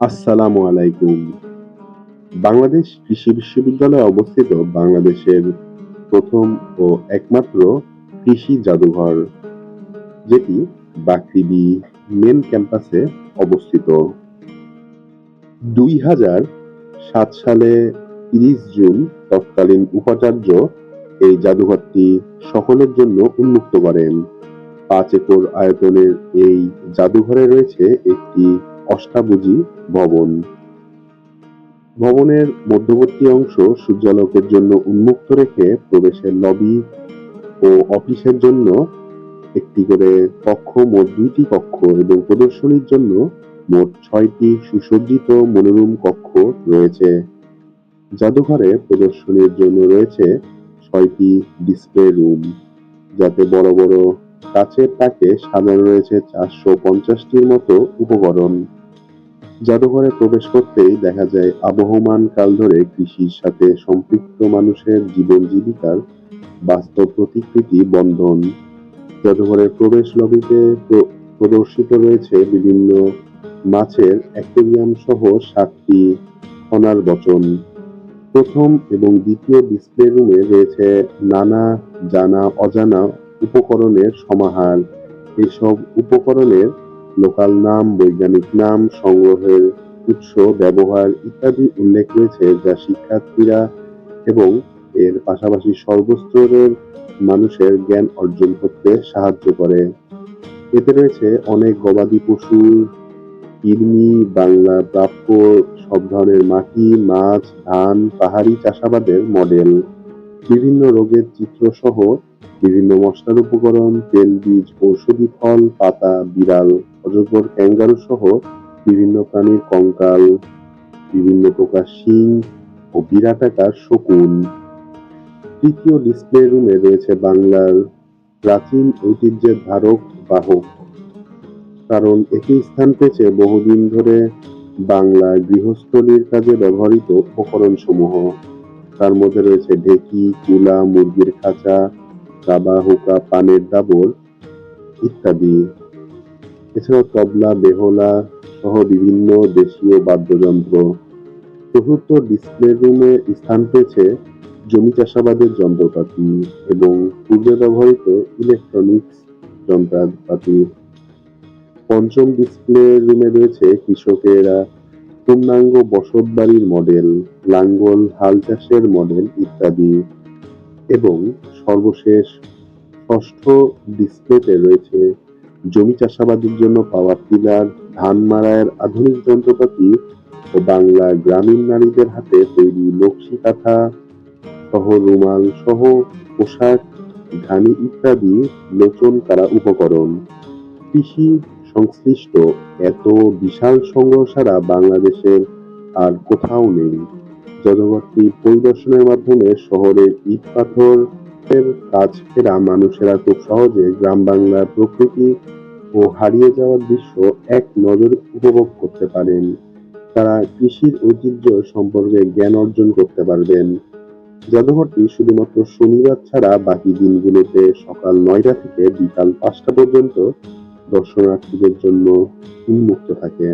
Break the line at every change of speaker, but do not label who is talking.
আসসালামু আলাইকুম। বাংলাদেশ কৃষি বিশ্ববিদ্যালয়ে অবস্থিত বাংলাদেশের প্রথম ও একমাত্র কৃষি জাদুঘর, যেটি বাকৃবি মেন ক্যাম্পাসে অবস্থিত। দুই হাজার সাত সালে তিরিশ জুন তৎকালীন উপাচার্য এই জাদুঘরটি সকলের জন্য উন্মুক্ত করেন। পাঁচ একর আয়তনের এই জাদুঘরে রয়েছে একটি অষ্টাভুজী ভবন। ভবনের মধ্যবর্তী অংশ সূর্যালোকের জন্য উন্মুক্ত রেখে প্রবেশের লবি ও অফিসের জন্য একটি করে কক্ষ, মোট দুইটি কক্ষ এবং প্রদর্শনীর জন্য মোট ছয়টি সুসজ্জিত মনোরম কক্ষ রয়েছে। জাদুঘরে প্রদর্শনীর জন্য রয়েছে ছয়টি ডিসপ্লে রুম। যাতে বড় বড় কাচের তাকে সাজানো রয়েছে চারশো পঞ্চাশটির মতো উপকরণ। জাদুঘরে প্রবেশ করতেই দেখা যায়, আবহমান কাল ধরে কৃষির সাথে সম্পৃক্ত মানুষের জীবন জীবিকার বাস্তব প্রতিকৃতি বন্ধন। জাদুঘরের প্রবেশ লবিতে প্রদর্শিত রয়েছে বিভিন্ন মাছের অ্যাকোয়ারিয়াম সহ সাতটি খনার বচন। প্রথম এবং দ্বিতীয় ডিসপ্লে রুমে রয়েছে নানা জানা অজানা উপকরণের সমাহার। এসব উপকরণের লোকাল নাম, বৈজ্ঞানিক নাম, সংগ্রহের উৎস, ব্যবহার ইত্যাদি উল্লেখ রয়েছে যা শিক্ষার্থীরা এবং এর পাশাপাশি সর্বস্তরের মানুষের জ্ঞান অর্জন করতে সাহায্য করে। এতে রয়েছে অনেক গবাদি পশু, কৃমি, বাংলা প্রাপ্য, সব ধরনের মাটি, মাছ, ধান, পাহাড়ি চাষাবাদের মডেল। বিভিন্ন রোগের চিত্র সহ বিভিন্ন মশলার উপকরণ, তেল বীজ, ঔষধি ফল, পাতা, বিড়াল অজগর ক্যাঙ্গারু সহ বিভিন্ন প্রাণীর কঙ্কাল, বিভিন্ন প্রকার শিং ও বিরাটাকার শকুন। তৃতীয় ডিসপ্লে রুমে রয়েছে বাংলার প্রাচীন ঐতিহ্যের ধারক বাহক। কারণ এটি স্থান পেয়েছে বহুদিন ধরে বাংলা গৃহস্থলীর কাজে ব্যবহৃত উপকরণ সমূহ তার মধ্যে রয়েছে ঢেকি, কুলা, মুরগির খাঁচা, কাবা, হুকা, পানের দাবর ইত্যাদি। এছাড়াও তবলা, বেহলা সহ বিভিন্ন দেশীয় বাদ্যযন্ত্র। চতুর্থ ডিসপ্লে রুমে স্থান পেয়েছে জমি চাষাবাদের যন্ত্রপাতি এবং পূর্বে ব্যবহৃত ইলেকট্রনিক্স যন্ত্রপাতি পঞ্চম ডিসপ্লে রুমে রয়েছে কৃষকেরা পূর্ণাঙ্গ বসত বাড়ির মডেল, লাঙ্গল, হাল চাষের মডেল ইত্যাদি এবং সর্বশেষ ষষ্ঠ ডিসপ্লেতে রয়েছে জমি চাষাবাদের জন্য পাওয়ার টিলার ধান মাড়াইয়ের আধুনিক যন্ত্রপাতি ও বাংলা গ্রামীণ নারীদের হাতে তৈরি নকশি কাঁথা সহ রুমাল সহ পোশাক, ঘানি ইত্যাদি লোচন করা উপকরণ। কৃষি সংশ্লিষ্ট এত বিশাল সংগ্রহ ছাড়া বাংলাদেশের আর কোথাও নেই। জাদুঘরটি পরিদর্শনের মাধ্যমে শহরের ইট পাথর হাতের কাজ ফেরা মানুষেরা খুব সহজে গ্রাম বাংলার প্রকৃতি ও হারিয়ে যাওয়ার দৃশ্য এক নজর উপভোগ করতে পারেন। তারা কৃষির ঐতিহ্য সম্পর্কে জ্ঞান অর্জন করতে পারবেন। জাদুঘরটি শুধুমাত্র শনিবার ছাড়া বাকি দিনগুলোতে সকাল নয়টা থেকে বিকাল পাঁচটা পর্যন্ত দর্শনার্থীদের জন্য উন্মুক্ত থাকে।